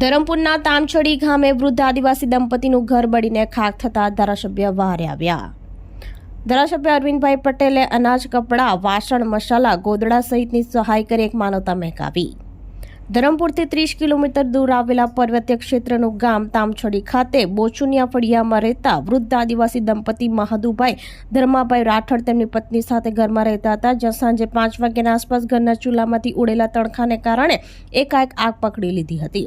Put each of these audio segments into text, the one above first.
ધરમપુરના તામછડી ગામે વૃદ્ધ આદિવાસી દંપતીનું ઘર બળીને ખાક થતા ધારાસભ્ય વહારે આવ્યા. ધારાસભ્ય અરવિંદભાઈ પટેલે અનાજ, કપડાં, વાસણ, મસાલા, ગોદડા સહિતની સહાય કરી એક માનવતા મહેકાવી. ધરમપુરથી ત્રીસ કિલોમીટર દૂર આવેલા પર્વતીય ક્ષેત્રનું ગામ તામછડી ખાતે બોચુનિયા ફળિયામાં રહેતા વૃદ્ધ આદિવાસી દંપતી મહાદુભાઈ ધર્માભાઈ રાઠોડ તેમની પત્ની સાથે ઘરમાં રહેતા હતા. જ્યાં સાંજે પાંચ વાગ્યાના આસપાસ ઘરના ચૂલામાંથી ઉડેલા તણખાને કારણે એકાએક આગ પકડી લીધી હતી.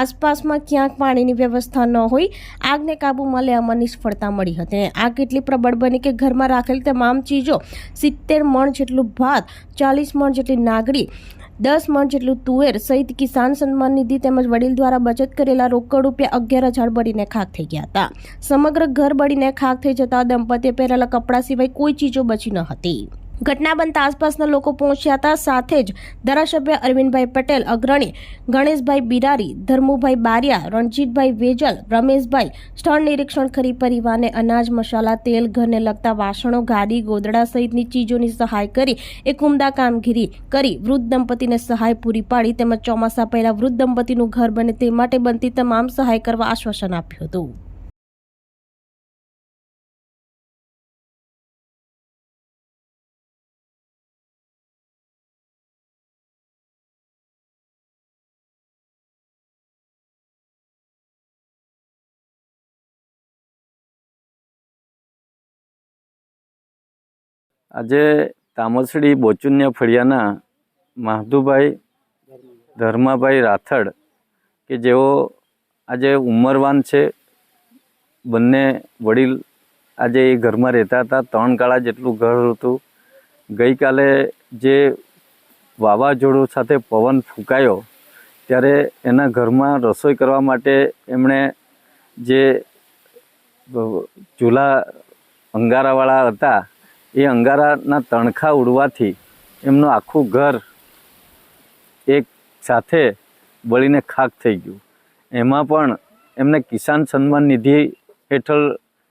આસપાસમાં ક્યાંક પાણીની વ્યવસ્થા ન હોય, આગને કાબૂમાં લેવામાં નિષ્ફળતા મળી હતી. આગ એટલી પ્રબળ બની કે ઘરમાં રાખેલી તમામ ચીજો સિત્તેર મણ જેટલું ભાત, ચાલીસ મણ જેટલી નાગડી દસ મણ જેટલું તુવેર સહિત કિસાન સન્માન નિધિ તેમજ વડીલ દ્વારા બચત કરેલા રોકડ રૂપિયા અગિયાર હજાર બળીને ખાક થઈ ગયા હતા. સમગ્ર ઘર બળીને ખાક થઈ જતા દંપતીએ પહેરેલા કપડાં સિવાય કોઈ ચીજો બચી ન હતી. ઘટના બનતા આસપાસના લોકો પહોંચ્યા હતા. સાથે જ ધારાસભ્ય અરવિંદભાઈ પટેલ, અગ્રણી ગણેશભાઈ બિરારી, ધર્મુભાઈ બારિયા, રણજીતભાઈ વેજલ, રમેશભાઈ સ્થળ નિરીક્ષણ કરી પરિવારને અનાજ, મસાલા, તેલ, ઘરને લગતા વાસણો, ગાડી, ગોદડા સહિતની ચીજોની સહાય કરી, એક ઉમદા કામગીરી કરી વૃદ્ધ દંપતીને સહાય પૂરી પાડી તેમજ ચોમાસા પહેલા વૃદ્ધ દંપતીનું ઘર બને તે માટે બનતી તમામ સહાય કરવા આશ્વાસન આપ્યું હતું. આજે તામસડી, બોચુન્ય ફળિયાના માધુભાઈ ધર્માભાઈ રાથડ કે જેઓ આજે ઉંમરવાન છે. બંને વડીલ આજે એ ઘરમાં રહેતા હતા. ત્રણ કાળા જેટલું ઘર હતું. ગઈકાલે જે વાવાઝોડું સાથે પવન ફૂંકાયો, ત્યારે એના ઘરમાં રસોઈ કરવા માટે એમણે જે ચૂલા અંગારાવાળા હતા એ અંગારાના તણખા ઉડવાથી એમનું આખું ઘર એક સાથે બળીને ખાક થઈ ગયું. એમાં પણ એમને કિસાન સન્માન નિધિ હેઠળ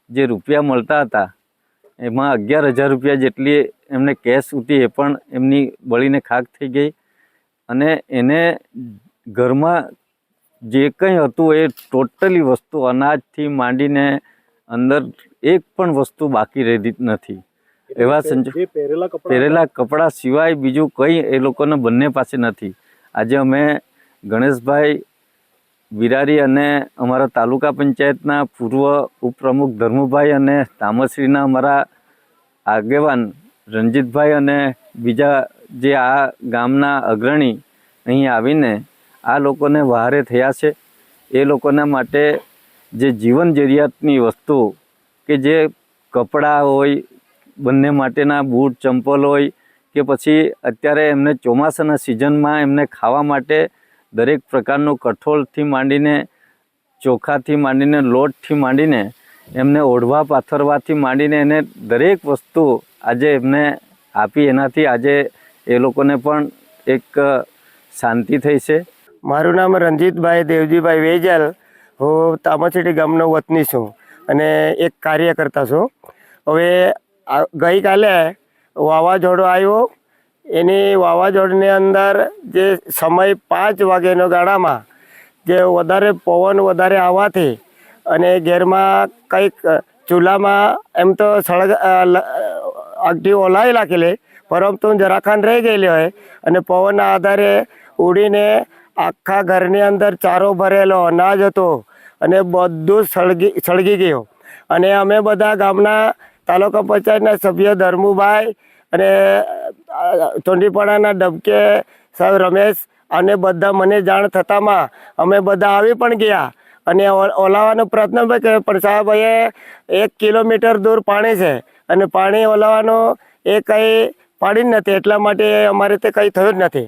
જે રૂપિયા મળતા હતા, એમાં અગિયાર હજાર રૂપિયા જેટલી એમને કેશ ઉઠી એ પણ એમની બળીને ખાક થઈ ગઈ અને એને ઘરમાં જે કંઈ હતું એ ટોટલી વસ્તુ અનાજથી માંડીને અંદર એક પણ વસ્તુ બાકી રહી નથી. એવા સંજોગ પહેરેલા કપડા સિવાય બીજું કંઈ એ લોકોને બંને પાસે નથી. આજે અમે ગણેશભાઈ વિરારી અને અમારા તાલુકા પંચાયતના પૂર્વ ઉપપ્રમુખ ધર્મભાઈ અને તામસરીના અમારા આગેવાન રણજીતભાઈ અને બીજા જે આ ગામના અગ્રણી અહીં આવીને આ લોકોને વહારે થયા છે. એ લોકોના માટે જે જીવન જરૂરિયાતની વસ્તુ કે જે કપડાં હોય બંને માટેના બૂટ, ચંપલ હોય કે પછી અત્યારે એમને ચોમાસાના સિઝનમાં એમને ખાવા માટે દરેક પ્રકારનો કઠોળથી માંડીને, ચોખાથી માંડીને, લોટથી માંડીને, એમને ઓઢવા, પાથરવાથી માંડીને એને દરેક વસ્તુ આજે એમને આપી. એનાથી આજે એ લોકોને પણ એક શાંતિ થઈ છે. મારું નામ રંજીતભાઈ દેવજીભાઈ વેજલ. હું તામચેટી ગામનો વતની છું અને એક કાર્યકર્તા છું. હવે ગઈકાલે વાવાઝોડું આવ્યું. એની વાવાઝોડની અંદર જે સમય પાંચ વાગ્યાનો ગાળામાં જે વધારે પવન વધારે આવવાથી અને ઘેરમાં કંઈક ચૂલામાં એમ તો સળગ આગટી ઓલાવી રાખેલી પરંતુ જરાખાન રહી ગયેલી હોય અને પવનના આધારે ઉડીને આખા ઘરની અંદર ચારો ભરેલો, અનાજ હતો અને બધું સળગી સળગી ગયું. અને અમે બધા ગામના તાલુકા પંચાયતના સભ્ય ધર્મુભાઈ અને ચોંડીપાડાના ડબકે સાહેબ રમેશ અને બધા મને જાણ થતામાં અમે બધા આવી પણ ગયા. અને ઓલાવાનો પ્રયત્ન પણ કર્યો, પણ સાહેબ અહીંયા એક કિલોમીટર દૂર પાણી છે અને પાણી ઓલાવાનો એ કંઈ પાડી જ નથી, એટલા માટે અમારે તે કંઈ થયું જ નથી.